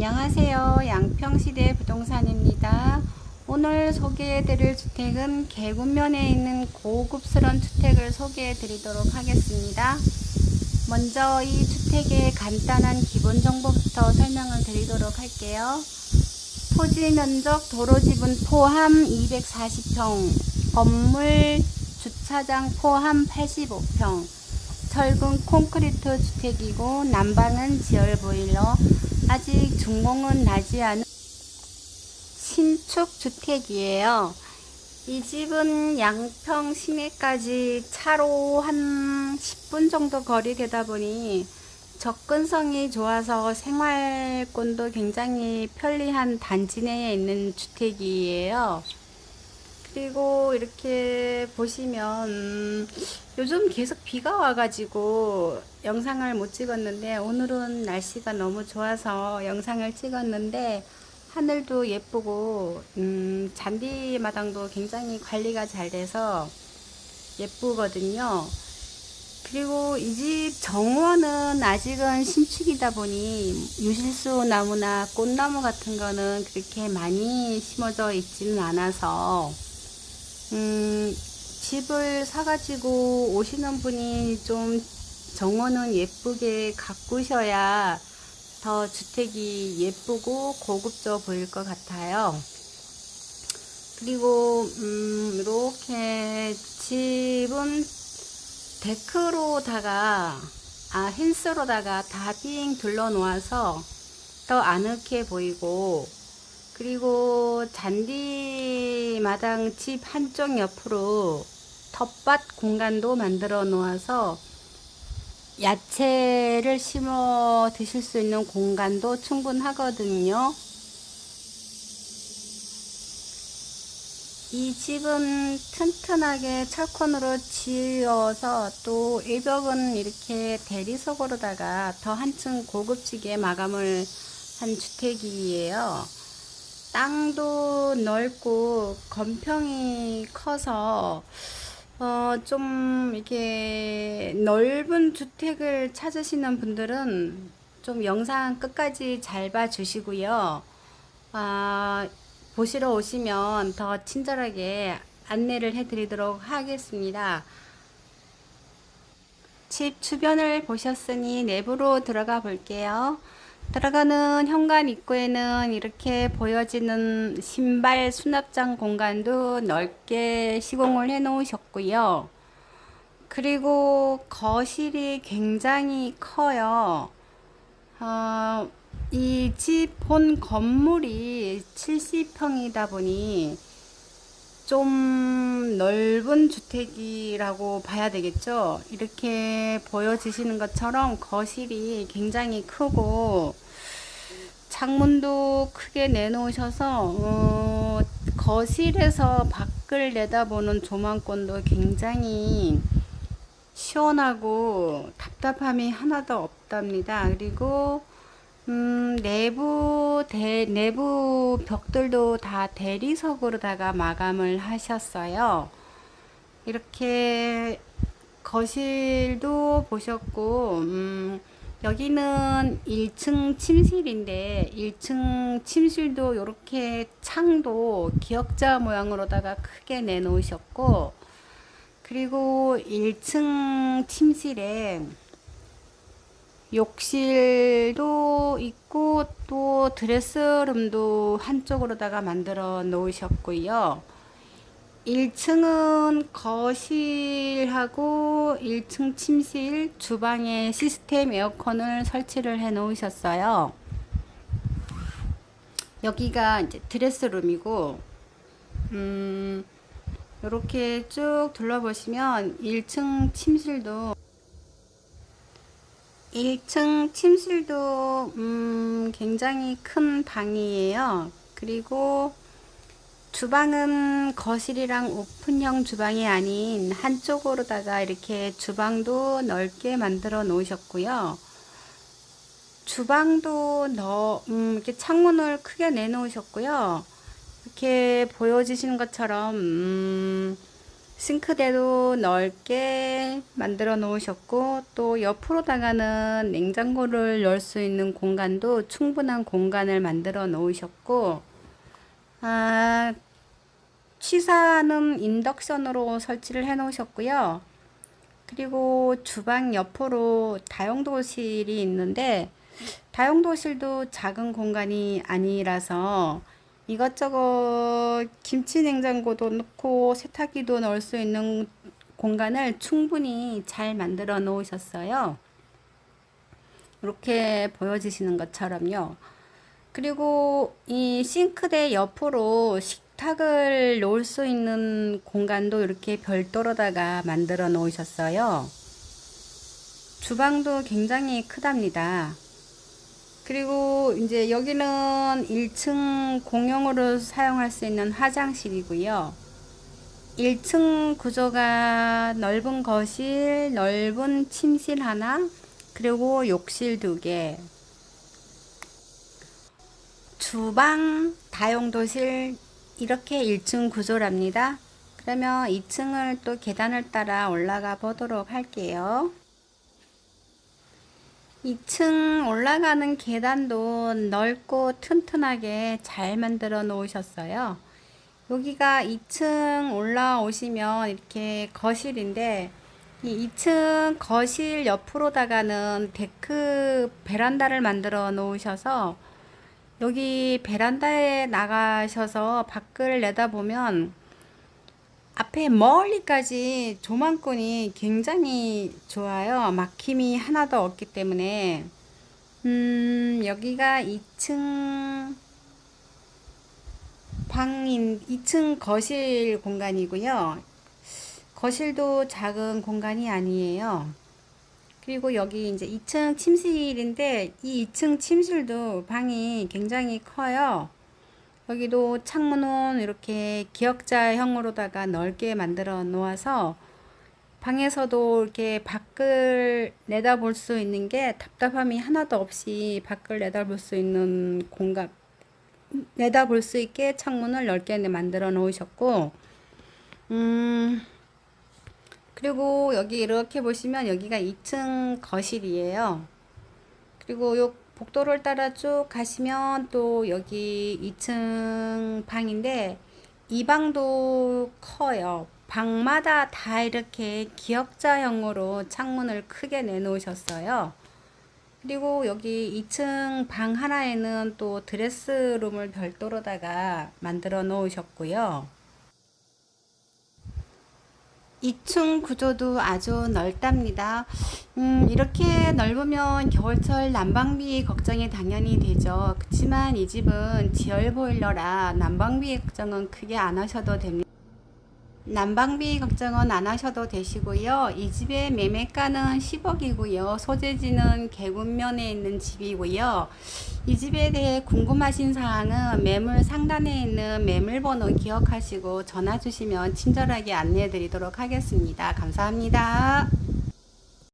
안녕하세요. 양평시대 부동산입니다. 오늘 소개해드릴 주택은 계곡면에 있는 고급스러운 주택을 소개해드리도록 하겠습니다. 먼저 이 주택의 간단한 기본 정보부터 설명을 드리도록 할게요. 토지 면적 도로 지분 포함 240평, 건물 주차장 포함 85평, 철근 콘크리트 주택이고 난방은 지열 보일러, 아직 준공은 나지 않은 신축 주택이에요. 이 집은 양평 시내까지 차로 한 10분 정도 거리 되다 보니 접근성이 좋아서 생활권도 굉장히 편리한 단지 내에 있는 주택이에요. 그리고 이렇게 보시면 음, 요즘 계속 비가 와가지고 영상을 못 찍었는데 오늘은 날씨가 너무 좋아서 영상을 찍었는데 하늘도 예쁘고 음, 잔디 마당도 굉장히 관리가 잘 돼서 예쁘거든요. 그리고 이 집 정원은 아직은 신축이다 보니 유실수 나무나 꽃나무 같은 거는 그렇게 많이 심어져 있지는 않아서 음, 집을 사가지고 오시는 분이 좀 정원은 예쁘게 가꾸셔야 더 주택이 예쁘고 고급져 보일 것 같아요. 그리고 음, 이렇게 집은 데크로다가 아 흰스로다가 다빙 둘러 놓아서 더 아늑해 보이고 그리고 잔디 마당 집 한쪽 옆으로 텃밭 공간도 만들어 놓아서 야채를 심어 드실 수 있는 공간도 충분하거든요. 이 집은 튼튼하게 철콘으로 지어서 또 일벽은 이렇게 대리석으로다가 더 한층 고급지게 마감을 한 주택이에요. 땅도 넓고 건평이 커서 어, 좀 이렇게 넓은 주택을 찾으시는 분들은 좀 영상 끝까지 잘 봐주시고요. 아, 보시러 오시면 더 친절하게 안내를 해드리도록 하겠습니다. 집 주변을 보셨으니 내부로 들어가 볼게요. 들어가는 현관 입구에는 이렇게 보여지는 신발 수납장 공간도 넓게 시공을 해 놓으셨고요. 그리고 거실이 굉장히 커요. 어, 이집 본 건물이 70평이다 보니 좀 넓은 주택이라고 봐야 되겠죠. 이렇게 보여지시는 것처럼 거실이 굉장히 크고 창문도 크게 내놓으셔서 어, 거실에서 밖을 내다보는 조망권도 굉장히 시원하고 답답함이 하나도 없답니다. 그리고 음, 내부 대, 내부 벽들도 다 대리석으로다가 마감을 하셨어요. 이렇게 거실도 보셨고, 음, 여기는 1층 침실인데, 1층 침실도 이렇게 창도 기역자 모양으로다가 크게 내놓으셨고, 그리고 1층 침실에 욕실도 있고 또 드레스룸도 한쪽으로다가 만들어 놓으셨고요. 1층은 거실하고 1층 침실, 주방에 시스템 에어컨을 설치를 해 놓으셨어요. 여기가 이제 드레스룸이고, 음, 이렇게 쭉 둘러보시면 1층 침실도 1층 침실도 음, 굉장히 큰 방이에요. 그리고 주방은 거실이랑 오픈형 주방이 아닌 한쪽으로다가 이렇게 주방도 넓게 만들어 놓으셨고요. 주방도 너, 음, 이렇게 창문을 크게 내놓으셨고요. 이렇게 보여지시는 것처럼 음, 싱크대도 넓게 만들어 놓으셨고 또 옆으로다가는 냉장고를 넣을 수 있는 공간도 충분한 공간을 만들어 놓으셨고 아, 취사는 인덕션으로 설치를 해 놓으셨고요. 그리고 주방 옆으로 다용도실이 있는데 다용도실도 작은 공간이 아니라서 이것저것 김치 냉장고도 넣고 세탁기도 넣을 수 있는 공간을 충분히 잘 만들어 놓으셨어요. 이렇게 보여지시는 것처럼요. 그리고 이 싱크대 옆으로 식탁을 놓을 수 있는 공간도 이렇게 별도로다가 만들어 놓으셨어요. 주방도 굉장히 크답니다. 그리고 이제 여기는 1층 공용으로 사용할 수 있는 화장실이고요. 1층 구조가 넓은 거실, 넓은 침실 하나, 그리고 욕실 두 개, 주방, 다용도실 이렇게 1층 구조랍니다. 그러면 2층을 또 계단을 따라 올라가 보도록 할게요. 2층 올라가는 계단도 넓고 튼튼하게 잘 만들어 놓으셨어요. 여기가 2층 올라오시면 이렇게 거실인데 이 2층 거실 옆으로다가는 데크 베란다를 만들어 놓으셔서 여기 베란다에 나가셔서 밖을 내다보면 앞에 멀리까지 조망권이 굉장히 좋아요. 막힘이 하나도 없기 때문에. 음, 여기가 2층 방인, 2층 거실 공간이고요. 거실도 작은 공간이 아니에요. 그리고 여기 이제 2층 침실인데 이 2층 침실도 방이 굉장히 커요. 여기도 창문은 이렇게 기역자형으로다가 넓게 만들어 놓아서 방에서도 이렇게 밖을 내다볼 수 있는 게 답답함이 하나도 없이 밖을 내다볼 수 있는 공간, 내다볼 수 있게 창문을 넓게 만들어 놓으셨고, 음, 그리고 여기 이렇게 보시면 여기가 2층 거실이에요. 그리고 요 복도를 따라 쭉 가시면 또 여기 2층 방인데 이 방도 커요. 방마다 다 이렇게 기역자형으로 창문을 크게 내놓으셨어요. 그리고 여기 2층 방 하나에는 또 드레스룸을 별도로다가 만들어 놓으셨고요. 2층 구조도 아주 넓답니다. 음, 이렇게 넓으면 겨울철 난방비 걱정이 당연히 되죠. 그렇지만 이 집은 지열 보일러라 난방비 걱정은 크게 안 하셔도 됩니다. 난방비 걱정은 안 하셔도 되시고요. 이 집의 매매가는 10억이고요. 소재지는 계곡면에 있는 집이고요. 이 집에 대해 궁금하신 사항은 매물 상단에 있는 매물번호 기억하시고 전화 주시면 친절하게 안내해 드리도록 하겠습니다. 감사합니다.